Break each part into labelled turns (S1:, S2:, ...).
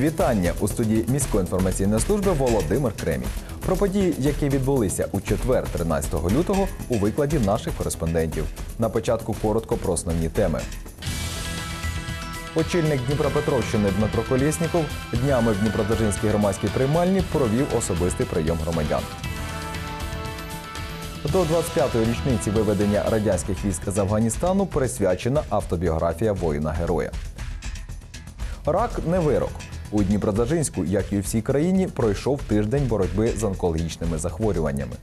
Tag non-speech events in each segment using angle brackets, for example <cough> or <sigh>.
S1: Вітання у студії міської інформаційної служби Володимир Кремінь. Про події, які відбулися у четвер, 13 лютого, у викладі наших кореспондентів. На початку коротко про основні теми. Очільник Дніпропетровщини Дмитро Колєсніков днями в Дніпродзержинській громадській приймальні провів особистий прийом громадян. До 25-ї річниці виведення радянських військ з Афганістану присвячена автобіографія воїна-героя. Рак не вирок. У Дніпродзержинську, як і у всій країні, пройшов тиждень боротьби з онкологічними захворюваннями.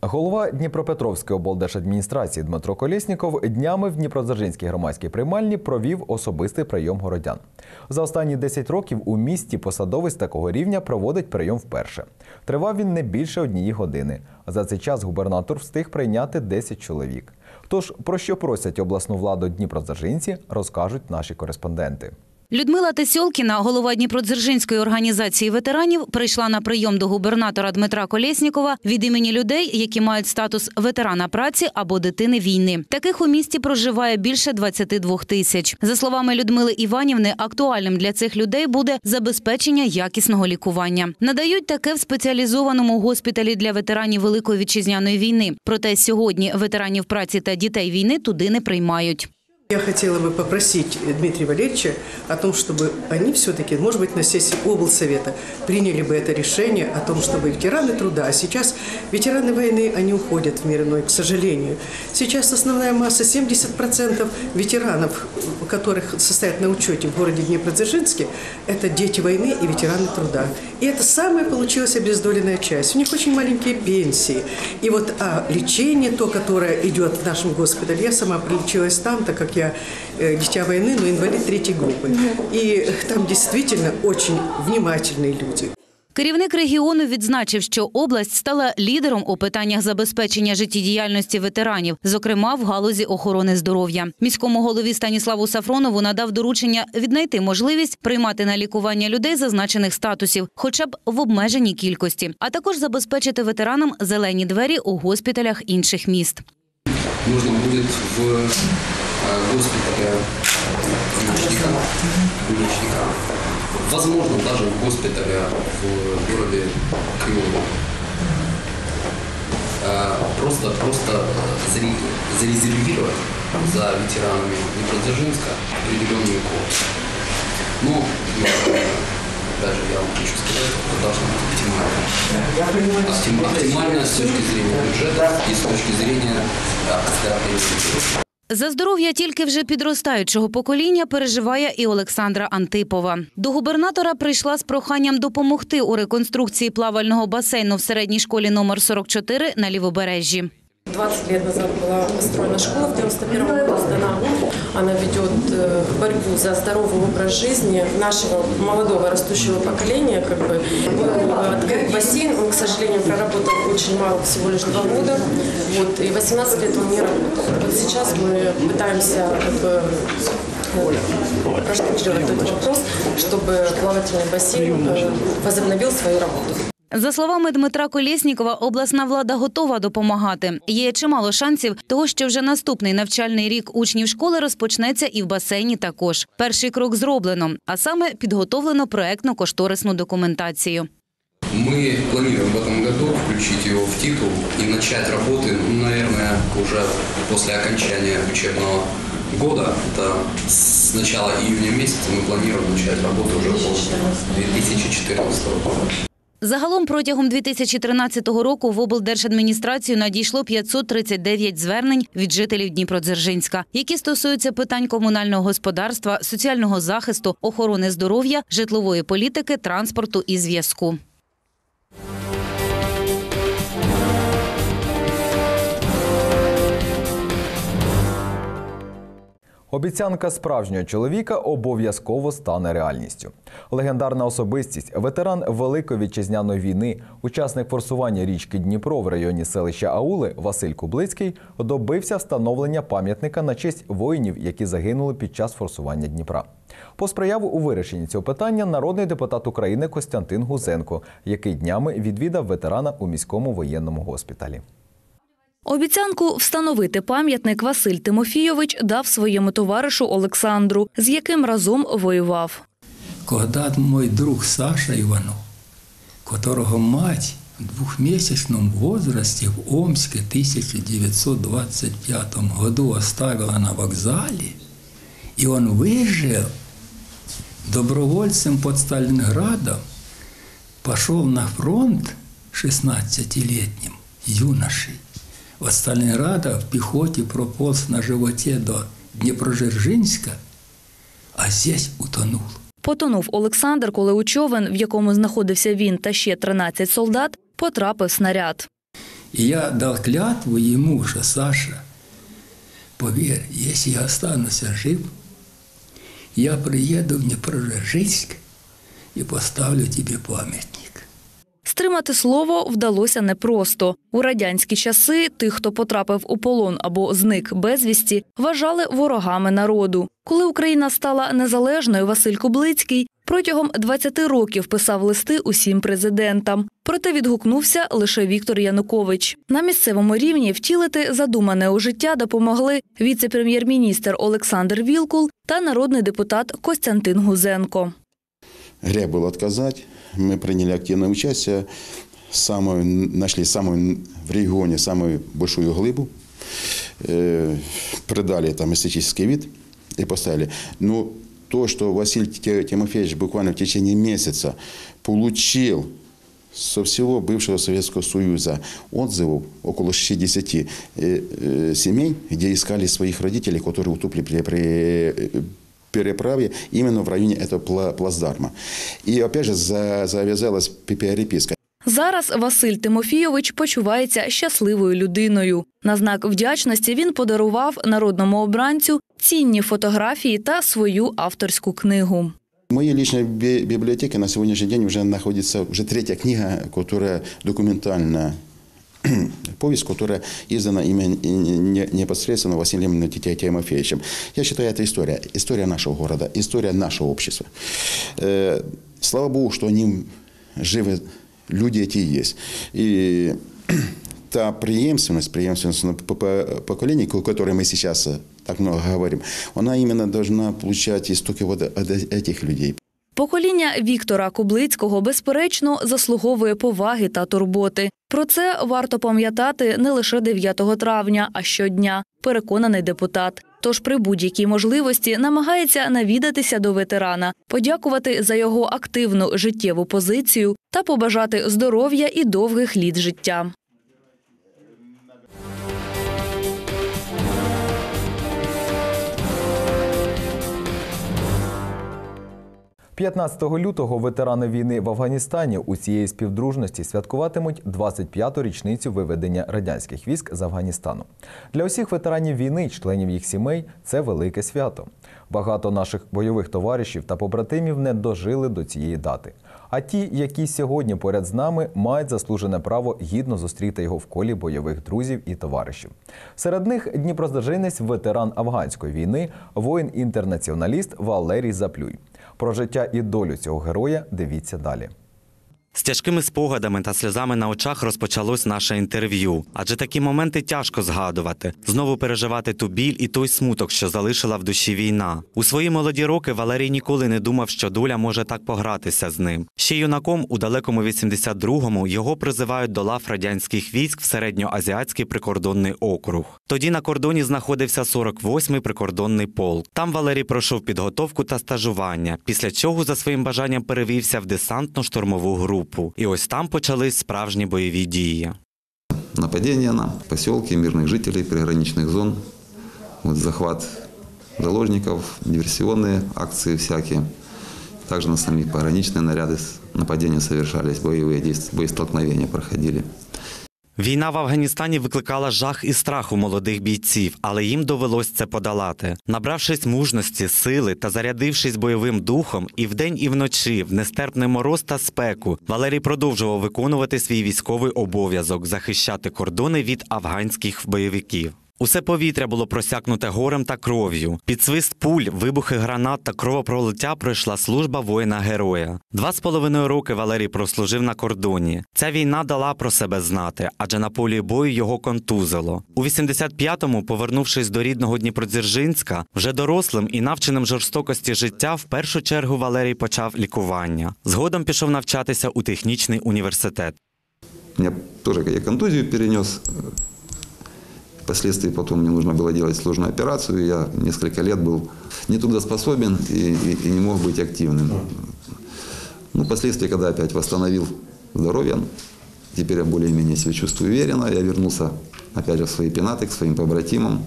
S1: Голова Дніпропетровської облдержадміністрації Дмитро Колєсніков днями в Дніпродзержинській громадській приймальні провів особистий прийом городян. За останні 10 років у місті посадовець такого рівня проводить прийом вперше. Тривав він не більше однієї години. За цей час губернатор встиг прийняти 10 чоловік. Тож про що просять обласну владу Дніпродзержинці, розкажуть наші кореспонденти.
S2: Людмила Тесьолкіна, голова Дніпродзержинської організації ветеранів, прийшла на прийом до губернатора Дмитра Колєснікова від імені людей, які мають статус ветерана праці або дитини війни. Таких у місті проживає більше 22 тисяч. За словами Людмили Іванівни, актуальним для цих людей буде забезпечення якісного лікування. Надають таке в спеціалізованому госпіталі для ветеранів Великої вітчизняної війни. Проте сьогодні ветеранів праці та дітей війни туди не приймають.
S3: Я хотела бы попросить Дмитрия Валерьевича о том, чтобы они все-таки, может быть, на сессии облсовета приняли бы это решение о том, чтобы ветераны труда, а сейчас ветераны войны, они уходят в мир иной, к сожалению. Сейчас основная масса, 70% ветеранов, которых состоят на учете в городе Днепродзержинске, это дети войны и ветераны труда. И это самая получилась обездоленная часть. У них очень маленькие пенсии. И вот а лечение, то, которое идет в нашем госпитале, я сама прилечилась там, так как я э, дитя войны, но инвалид третьей группы. И там действительно очень внимательные люди.
S2: Керівник регіону відзначив, що область стала лідером у питаннях забезпечення життєдіяльності ветеранів, зокрема в галузі охорони здоров'я. Міському голові Станіславу Сафронову надав доручення віднайти можливість приймати на лікування людей зазначених статусів, хоча б в обмеженій кількості, а також забезпечити ветеранам зелені двері у госпіталях інших міст.
S4: нужно будет в госпитале Ключника, Ключника, возможно, даже в госпитале в городе Крылово. Э, Просто, просто заре- зарезервировать за ветеранами Днепродзержинска определенный код. Но, э, опять же, я вам хочу сказать, это должно быть оптимально. Оптим- Оптимально с точки зрения бюджета и с точки зрения э, оздоровления.
S2: За здоров'я тільки вже підростаючого покоління переживає і Олександра Антипова. До губернатора прийшла з проханням допомогти у реконструкції плавального басейну в середній школі номер 44 на Лівобережжі.
S5: 20 лет назад была построена школа, в 91 году сдана. Она ведет э, борьбу за здоровый образ жизни нашего молодого растущего поколения. Как бы. Открыт бассейн, он, к сожалению, проработал очень мало, всего лишь два года. Вот, и 18 лет он не работал. Вот сейчас мы пытаемся как бы, э, проштудировать этот вопрос, чтобы плавательный бассейн э, возобновил свою работу.
S2: За словами Дмитра Колєснікова, обласна влада готова допомагати. Є чимало шансів того, що вже наступний навчальний рік учнів школи розпочнеться і в басейні також. Перший крок зроблено, а саме підготовлено проектно-кошторисну документацію.
S4: Мы планируем в этом году включить его в титул и начать работы, ну, наверное, уже после окончания учебного года. Это с начала июня месяца мы планируем начать работу уже по 2014 года.
S2: Загалом протягом 2013 року в облдержадміністрацію надійшло 539 звернень від жителів Дніпродзержинська, які стосуються питань комунального господарства, соціального захисту, охорони здоров'я, житлової політики, транспорту і зв'язку.
S1: Обіцянка справжнього чоловіка обов'язково стане реальністю. Легендарна особистість, ветеран Великої вітчизняної війни, учасник форсування річки Дніпро в районі селища Аули Василь Кублицький добився встановлення пам'ятника на честь воїнів, які загинули під час форсування Дніпра. Посприяв у вирішенні цього питання народний депутат України Костянтин Гузенко, який днями відвідав ветерана у міському воєнному госпіталі.
S6: Обіцянку встановити пам'ятник Василь Тимофійович дав своєму товаришу Олександру, з яким разом воював.
S7: когда мой друг Саша Иванов, которого мать в двухмесячном возрасте в Омске 1925 году оставила на вокзале, и он выжил добровольцем под Сталинградом, пошел на фронт 16-летним юношей. От Сталинграда в пехоте прополз на животе до Дніпродзержинська, а здесь утонул.
S6: Потонув Олександр, коли у човен, в якому знаходився він та ще 13 солдат, потрапив снаряд.
S7: И я дал клятву ему, что Саша, поверь, если я останусь жив, я приеду в Днепродзержинск и поставлю тебе памятник.
S6: Стримати слово вдалося непросто. У радянські часи тих, хто потрапив у полон або зник безвісті, вважали ворогами народу. Коли Україна стала незалежною, Василь Кублицький протягом 20 років писав листи усім президентам. Проте відгукнувся лише Віктор Янукович. На місцевому рівні втілити задумане у життя допомогли віце-прем'єр-міністр Олександр Вілкул та народний депутат Костянтин Гузенко.
S8: Грех было отказать Мы приняли активное участие, самую, нашли самую в регионе самую большую глыбу, э, придали там эстетический вид и поставили. Но то, что Василий Те- Тимофеевич буквально в течение месяца получил со всего бывшего Советского Союза отзывов около 60 э, э, семей, где искали своих родителей, которые утопли при, при э, переправе именно в районе этого пла- плацдарма. И опять же за- завязалась переписка.
S6: Зараз Василь Тимофійович почувається щасливою людиною. На знак вдячності він подарував народному обранцю цінні фотографії та свою авторську книгу.
S8: В моей личной библиотеке на сегодняшний день уже находится уже третья книга, которая документальная <clears throat> повесть, которая издана именно не- непосредственно Василием Тите- Тимофеевичем. Я считаю, это история. История нашего города, история нашего общества. Э, Слава Богу, что они живы, люди эти есть. И <clears throat> та преемственность, преемственность на п- п- поколений, о которой мы сейчас э, так много говорим, она именно должна получать истоки вот от этих людей.
S6: Покоління Віктора Кублицького, безперечно, заслуговує поваги та турботи. Про це варто пам'ятати не лише 9 травня, а щодня, переконаний депутат. Тож при будь-якій можливості намагається навідатися до ветерана, подякувати за його активну життєву позицію та побажати здоров'я і довгих літ життя.
S1: 15 лютого ветерани війни в Афганістані у цієї співдружності святкуватимуть 25-ту річницю виведення радянських військ з Афганістану. Для усіх ветеранів війни, членів їх сімей, це велике свято. Багато наших бойових товаришів та побратимів не дожили до цієї дати. А ті, які сьогодні поряд з нами, мають заслужене право гідно зустріти його в колі бойових друзів і товаришів. Серед них Дніпроздержинець, ветеран афганської війни, воїн-інтернаціоналіст Валерій Заплюй. Про життя і долю цього героя дивіться далі.
S9: З тяжкими спогадами та сльозами на очах розпочалось наше інтерв'ю. Адже такі моменти тяжко згадувати, знову переживати ту біль і той смуток, що залишила в душі війна. У свої молоді роки Валерій ніколи не думав, що доля може так погратися з ним. Ще юнаком у далекому 82-му його призивають до лав радянських військ в середньоазіатський прикордонний округ. Тоді на кордоні знаходився 48-й прикордонний полк. Там Валерій пройшов підготовку та стажування, після чого за своїм бажанням перевівся в десантно-штурмову групу І ось там почались справжні бойові дії.
S10: нападения на поселки, мирных жителей, приграничных зон, вот захват заложников, диверсионные акции всякие. Также на самих пограничные наряды с- нападения совершались, боевые действия, боестолкновения проходили.
S9: Війна в Афганістані викликала жах і страх у молодих бійців, але їм довелось це подолати. Набравшись мужності, сили та зарядившись бойовим духом, і вдень, і вночі, в нестерпний мороз та спеку, Валерій продовжував виконувати свій військовий обов'язок захищати кордони від афганських бойовиків. Усе повітря було просякнуте горем та кров'ю. Під свист пуль, вибухи гранат та кровопролиття пройшла служба воїна-героя. Два з половиною роки Валерій прослужив на кордоні. Ця війна дала про себе знати, адже на полі бою його контузило. У 85-му, повернувшись до рідного Дніпродзержинська, вже дорослим і навченим жорстокості життя, в першу чергу Валерій почав лікування. Згодом пішов навчатися у технічний університет.
S10: Меня тоже я контузию перенес. Впоследствии потом мне нужно было делать сложную операцию. Я несколько лет был нетрудоспособен и, и, и не мог быть активным. Ну, впоследствии, когда опять восстановил здоровье, теперь я более-менее себя чувствую уверенно, я вернулся опять же в свои пенаты, к своим побратимам.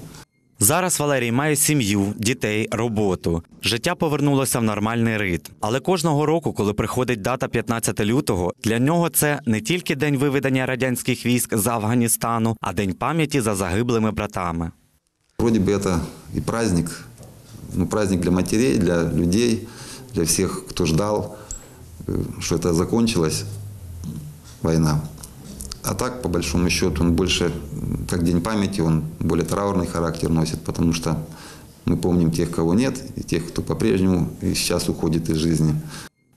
S9: Зараз Валерій має сім'ю, дітей, роботу. Життя повернулося в нормальний ритм. Але кожного року, коли приходить дата 15 лютого, для нього це не тільки день виведення радянських військ з Афганістану, а день пам'яті за загиблими братами.
S10: Вроде бы это и праздник, ну, праздник для матерей, для людей, для всех, кто ждал, э, что это закончилась война. А так, по большому счету, он больше, как День памяти, он более траурный характер носит, потому что мы помним тех, кого нет, и тех, кто по-прежнему и сейчас уходит из жизни.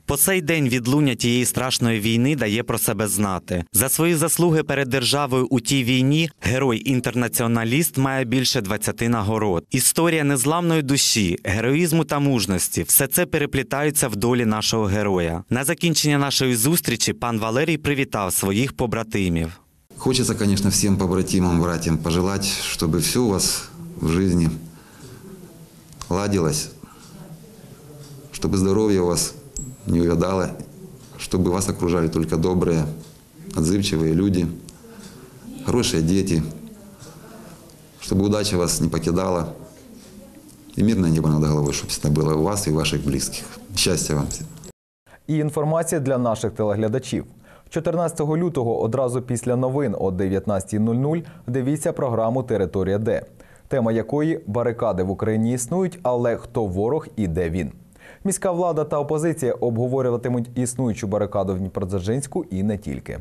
S9: По цей день відлуння тієї страшної війни дає про себе знати. За свої заслуги перед державою у тій війні герой-інтернаціоналіст має більше 20 нагород. Історія незламної душі, героїзму та мужності все це переплітаються в долі нашого героя. На закінчення нашої зустрічі пан Валерій привітав своїх побратимів.
S10: Хочется, конечно, всем побратимам, братьям пожелать, чтобы все у вас в жизни ладилось, чтобы здоровье у вас не увядало, чтобы вас окружали только добрые, отзывчивые люди, хорошие дети, чтобы удача вас не покидала, и мирное небо над головой, чтобы всегда было у вас и у ваших близких. Счастья вам всем.
S1: І інформація для наших телеглядачів. 14 лютого одразу після новин о 19.00 дивіться програму Територія Д, тема якої барикади в Україні існують, але хто ворог і де він. Міська влада та опозиція обговорюватимуть існуючу барикаду в Дніпродзержинську і не тільки.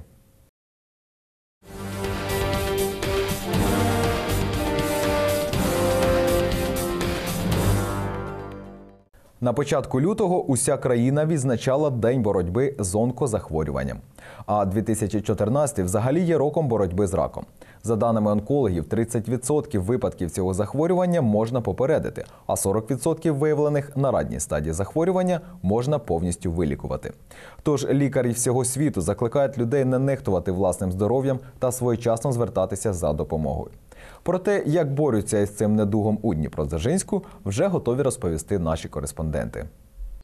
S1: На початку лютого уся країна відзначала День боротьби з онкозахворюванням. А 2014 взагалі є роком боротьби з раком. За даними онкологів, 30% випадків цього захворювання можна попередити, а 40% виявлених на ранній стадії захворювання можна повністю вилікувати. Тож лікарі всього світу закликають людей не нехтувати власним здоров'ям та своєчасно звертатися за допомогою. Про те, як борються із цим недугом у Дніпродзержинську, вже готові розповісти наші кореспонденти.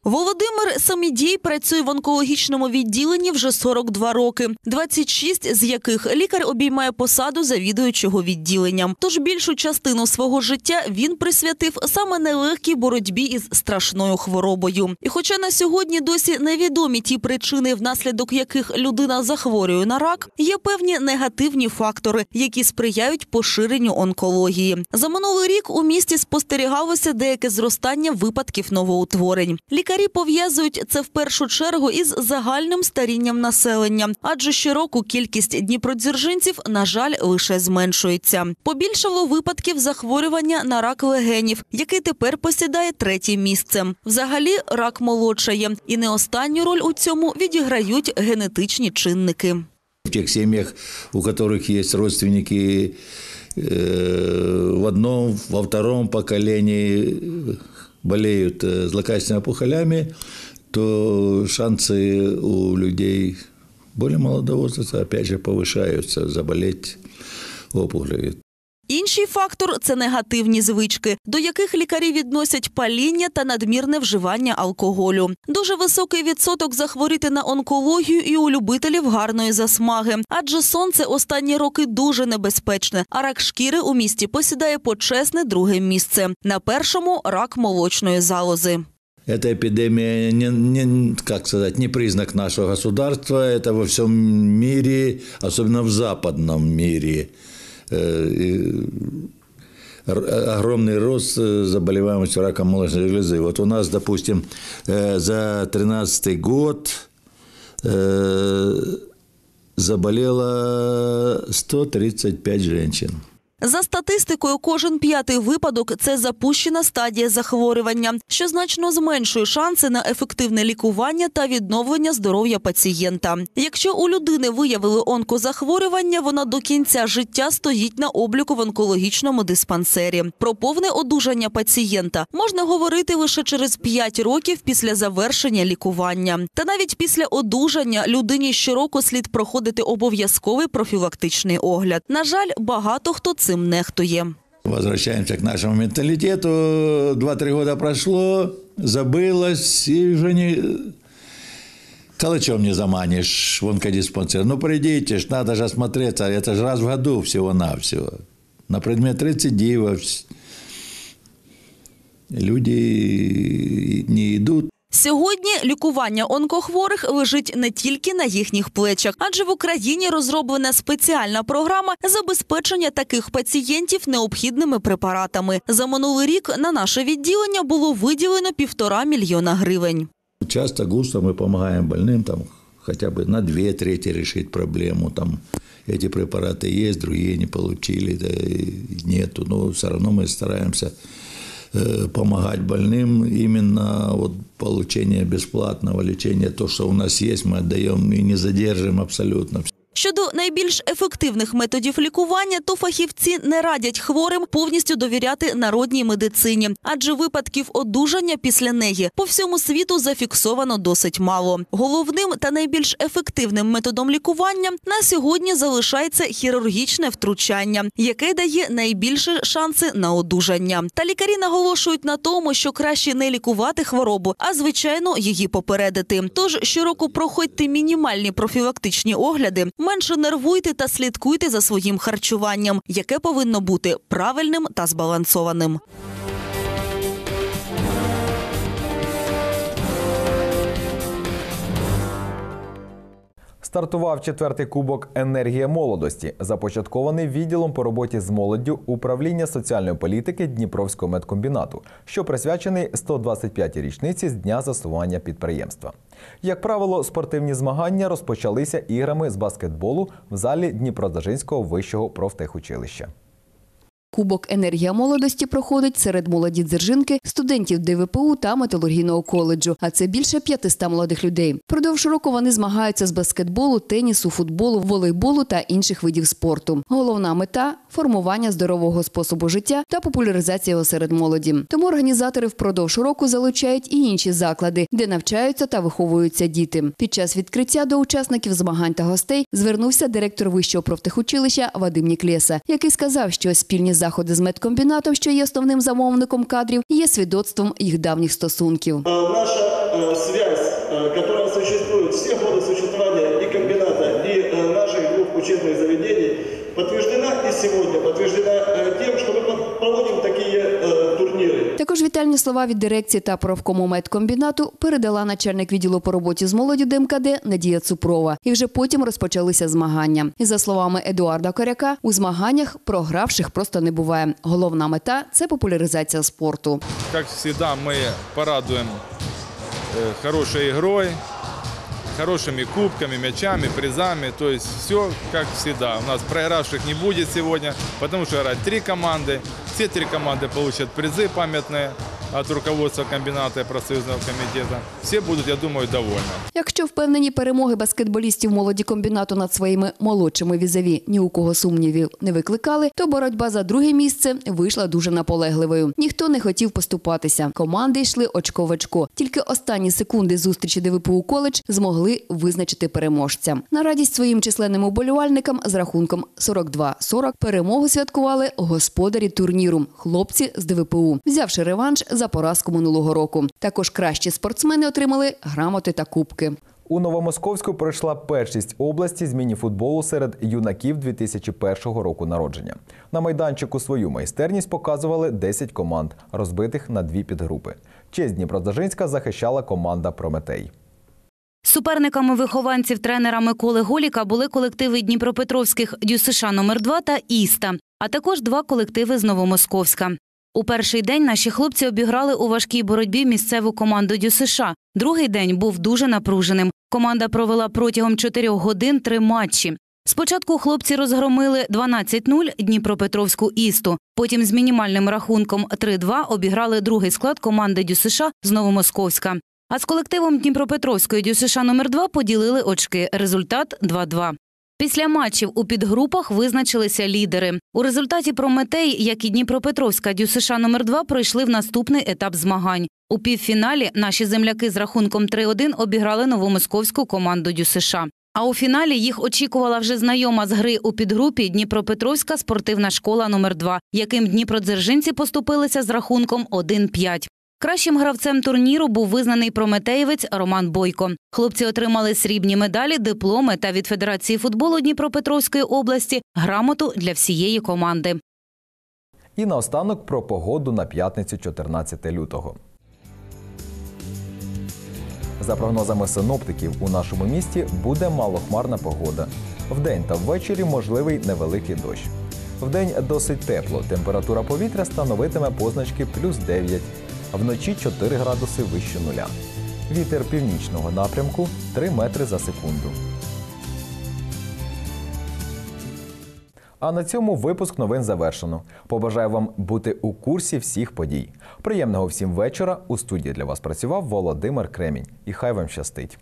S11: Володимир Самідій працює в онкологічному відділенні вже 42 роки, 26 з яких лікар обіймає посаду завідуючого відділенням. Тож більшу частину свого життя він присвятив саме нелегкій боротьбі із страшною хворобою. І хоча на сьогодні досі невідомі ті причини, внаслідок яких людина захворює на рак, є певні негативні фактори, які сприяють поширенню онкології. За минулий рік у місті спостерігалося деяке зростання випадків новоутворень. Лікарі пов'язують це в першу чергу із загальним старінням населення, адже щороку кількість дніпродзержинців, на жаль, лише зменшується. Побільшало випадків захворювання на рак легенів, який тепер посідає третє місце. Взагалі, рак молодшає, і не останню роль у цьому відіграють генетичні чинники.
S12: В тех семьях, у которых есть родственники э, в одном, во втором поколении болеют э, злокачественными опухолями, то шансы у людей более молодого возраста опять же повышаются заболеть опухолью.
S11: Інший фактор це негативні звички, до яких лікарі відносять паління та надмірне вживання алкоголю. Дуже високий відсоток захворіти на онкологію і у любителів гарної засмаги, адже сонце останні роки дуже небезпечне. А рак шкіри у місті посідає почесне друге місце. На першому рак молочної залози.
S12: Эта эпидемия, не, не, как сказать, не признак нашего государства, это во всем мире, особенно в западном мире. Огромный рост заболеваемости раком молочной железы. Вот у нас, допустим, за 2013 год заболело 135 женщин.
S11: За статистикою, кожен п'ятий випадок це запущена стадія захворювання, що значно зменшує шанси на ефективне лікування та відновлення здоров'я пацієнта. Якщо у людини виявили онкозахворювання, вона до кінця життя стоїть на обліку в онкологічному диспансері. Про повне одужання пацієнта можна говорити лише через 5 років після завершення лікування. Та навіть після одужання людині щороку слід проходити обов'язковий профілактичний огляд. На жаль, багато хто цим нехтує.
S12: Возвращаемся к нашему менталитету. Два-три года прошло, забылось, и уже не... Калачом не заманишь в онкодиспансер. Ну, придите ж, надо же осмотреться. Это же раз в году всего-навсего. На предмет рецидивов. Люди не идут.
S11: Сьогодні лікування онкохворих лежить не тільки на їхніх плечах, адже в Україні розроблена спеціальна програма забезпечення таких пацієнтів необхідними препаратами. За минулий рік на наше відділення було виділено півтора мільйона гривень.
S12: Часто густо мы помогаем больным там хотя бы на две трети решить проблему. Там эти препараты есть, другие не получили, да, и нету. Но все равно мы стараемся э, помогать больным именно вот получение бесплатного лечения. То, что у нас есть, мы отдаем и не задержим абсолютно.
S11: Щодо найбільш ефективних методів лікування, то фахівці не радять хворим повністю довіряти народній медицині, адже випадків одужання після неї по всьому світу зафіксовано досить мало. Головним та найбільш ефективним методом лікування на сьогодні залишається хірургічне втручання, яке дає найбільші шанси на одужання. Та лікарі наголошують на тому, що краще не лікувати хворобу, а звичайно її попередити. Тож щороку проходьте мінімальні профілактичні огляди, менше нервуйте та слідкуйте за своїм харчуванням, яке повинно бути правильним та збалансованим.
S1: Стартував четвертий кубок Енергія молодості, започаткований відділом по роботі з молоддю управління соціальної політики Дніпровського медкомбінату, що присвячений 125-й річниці з дня заснування підприємства. Як правило, спортивні змагання розпочалися іграми з баскетболу в залі Дніпродзержинського вищого профтехучилища.
S13: Кубок енергія молодості проходить серед молоді дзержинки, студентів ДВПУ та металургійного коледжу. А це більше 500 молодих людей. Продовж року вони змагаються з баскетболу, тенісу, футболу, волейболу та інших видів спорту. Головна мета формування здорового способу життя та популяризація його серед молоді. Тому організатори впродовж року залучають і інші заклади, де навчаються та виховуються діти. Під час відкриття до учасників змагань та гостей звернувся директор вищого профтехучилища Вадим Ніклєса, який сказав, що спільні заходи з медкомбінатом, що є основним замовником кадрів, є свідоцтвом їх давніх стосунків.
S14: Наша э, связь, э, которая существует все годы существования и комбината, и э, наших двух учебных заведений, подтверждена и сегодня, подтверждена э, тем, что мы проводим такие э, турниры.
S13: Також вітальні слова від дирекції та профкому медкомбінату передала начальник відділу по роботі з молоддю ДМКД Надія Цупрова. І вже потім розпочалися змагання. І за словами Едуарда Коряка, у змаганнях програвших просто не буває. Головна мета це популяризація спорту.
S15: Как всегда, мы порадуем э, хорошей игрой, хорошими кубками, мячами, призами. То есть все как всегда. У нас проигравших не будет сегодня, потому что играют три команды. Все три команды получат призы памятные от руководства комбината и профсоюзного комитета. Все будут, я думаю, довольны.
S13: Якщо впевнені перемоги баскетболістів молоді комбінату над своїми молодшими візаві ні у кого сумнівів не викликали, то боротьба за друге місце вийшла дуже наполегливою. Ніхто не хотів поступатися. Команди йшли очко в очко. Тільки останні секунди зустрічі ДВПУ коледж змогли визначити переможця. На радість своїм численним уболівальникам з рахунком 42-40 перемогу святкували господарі турніру хлопці з ДВПУ, взявши реванш за поразку минулого року. Також кращі спортсмени отримали грамоти та кубки.
S1: У Новомосковську пройшла першість області з мініфутболу серед юнаків 2001 року народження. На майданчику свою майстерність показували 10 команд, розбитих на дві підгрупи. Честь Дніпродзержинська захищала команда Прометей.
S2: Суперниками вихованців тренера Миколи Голіка були колективи Дніпропетровських ДЮСШ номер 2 та Іста, а також два колективи з Новомосковська. У перший день наші хлопці обіграли у важкій боротьбі місцеву команду ДЮСШ. Другий день був дуже напруженим. Команда провела протягом чотирьох годин три матчі. Спочатку хлопці розгромили 12-0 Дніпропетровську істу. Потім з мінімальним рахунком 3-2 обіграли другий склад команди ДЮСШ з Новомосковська. А з колективом Дніпропетровської ДЮСШ номер 2 поділили очки. Результат 2-2. Після матчів у підгрупах визначилися лідери. У результаті Прометей, як і Дніпропетровська ДЮСШ номер 2 пройшли в наступний етап змагань. У півфіналі наші земляки з рахунком 3-1 обіграли новомосковську команду ДЮСШ. А у фіналі їх очікувала вже знайома з гри у підгрупі Дніпропетровська спортивна школа номер 2 яким дніпродзержинці поступилися з рахунком 1-5. Кращим гравцем турніру був визнаний прометеєвець Роман Бойко. Хлопці отримали срібні медалі, дипломи та від Федерації футболу Дніпропетровської області грамоту для всієї команди.
S1: І наостанок про погоду на п'ятницю 14 лютого. За прогнозами синоптиків, у нашому місті буде малохмарна погода. Вдень та ввечері можливий невеликий дощ. Вдень досить тепло. Температура повітря становитиме позначки плюс 9, а вночі 4 градуси вище нуля. Вітер північного напрямку 3 метри за секунду. А на цьому випуск новин завершено. Побажаю вам бути у курсі всіх подій. Приємного всім вечора. У студії для вас працював Володимир Кремінь. І хай вам щастить.